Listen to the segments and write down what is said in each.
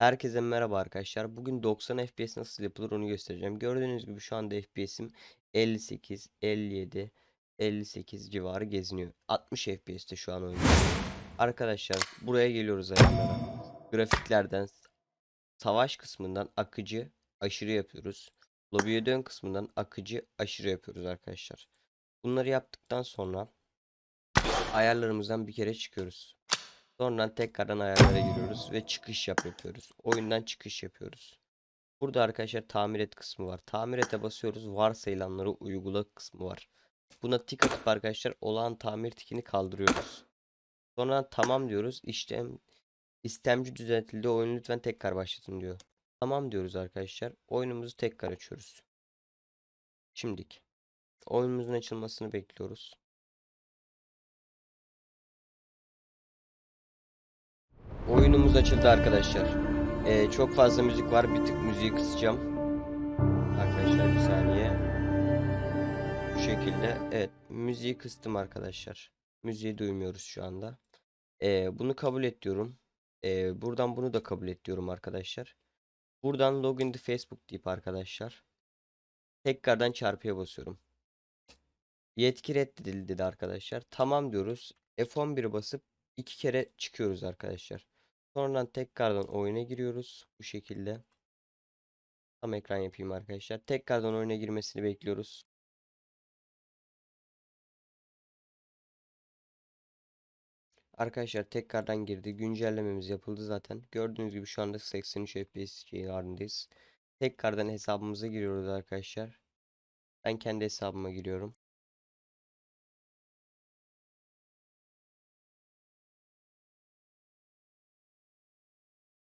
Herkese merhaba arkadaşlar. Bugün 90 FPS nasıl yapılır onu göstereceğim. Gördüğünüz gibi şu anda FPS'im 58, 57, 58 civarı geziniyor. 60 FPS'te şu an oynuyorum. Arkadaşlar buraya geliyoruz ayarlara. Grafiklerden savaş kısmından akıcı aşırı yapıyoruz. Lobiye dön kısmından akıcı aşırı yapıyoruz arkadaşlar. Bunları yaptıktan sonra ayarlarımızdan bir kere çıkıyoruz. Sonra tekrardan ayarlara giriyoruz ve çıkış yap yapıyoruz. Oyundan çıkış yapıyoruz. Burada arkadaşlar tamir et kısmı var. Tamir ete basıyoruz. Varsayılanları uygula kısmı var. Buna tik atıp arkadaşlar olağan tamir tikini kaldırıyoruz. Sonra tamam diyoruz. İşlem istemci düzeltildi. Oyunu lütfen tekrar başlatın diyor. Tamam diyoruz arkadaşlar. Oyunumuzu tekrar açıyoruz. Şimdilik. Oyunumuzun açılmasını bekliyoruz. Oyunumuz açıldı arkadaşlar. Ee, çok fazla müzik var. Bir tık müziği kısacağım. Arkadaşlar bir saniye. Bu şekilde. Evet. Müziği kıstım arkadaşlar. Müziği duymuyoruz şu anda. Ee, bunu kabul et diyorum. Ee, buradan bunu da kabul et diyorum arkadaşlar. Buradan login to Facebook deyip arkadaşlar. Tekrardan çarpıya basıyorum. Yetki reddedildi dedi arkadaşlar. Tamam diyoruz. F11'i basıp iki kere çıkıyoruz arkadaşlar. Sonradan tekrardan oyuna giriyoruz. Bu şekilde. Tam ekran yapayım arkadaşlar. Tekrardan oyuna girmesini bekliyoruz. Arkadaşlar tekrardan girdi. Güncellememiz yapıldı zaten. Gördüğünüz gibi şu anda 83 FPS civarındayız. Tekrardan hesabımıza giriyoruz arkadaşlar. Ben kendi hesabıma giriyorum.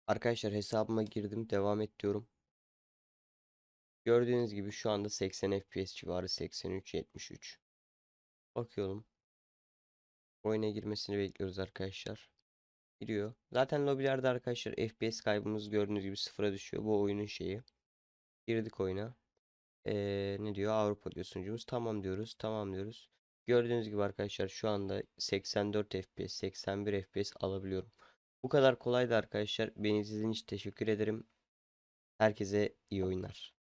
Arkadaşlar hesabıma girdim. Devam et diyorum. Gördüğünüz gibi şu anda 80 FPS civarı 83-73. Bakıyorum. Oyuna girmesini bekliyoruz arkadaşlar. Giriyor. Zaten lobilerde arkadaşlar FPS kaybımız gördüğünüz gibi sıfıra düşüyor. Bu oyunun şeyi. Girdik oyuna. Ee, ne diyor? Avrupa diyor sunucumuz. Tamam diyoruz. Tamam diyoruz. Gördüğünüz gibi arkadaşlar şu anda 84 FPS, 81 FPS alabiliyorum. Bu kadar kolaydı arkadaşlar. Beni izlediğiniz için teşekkür ederim. Herkese iyi oyunlar.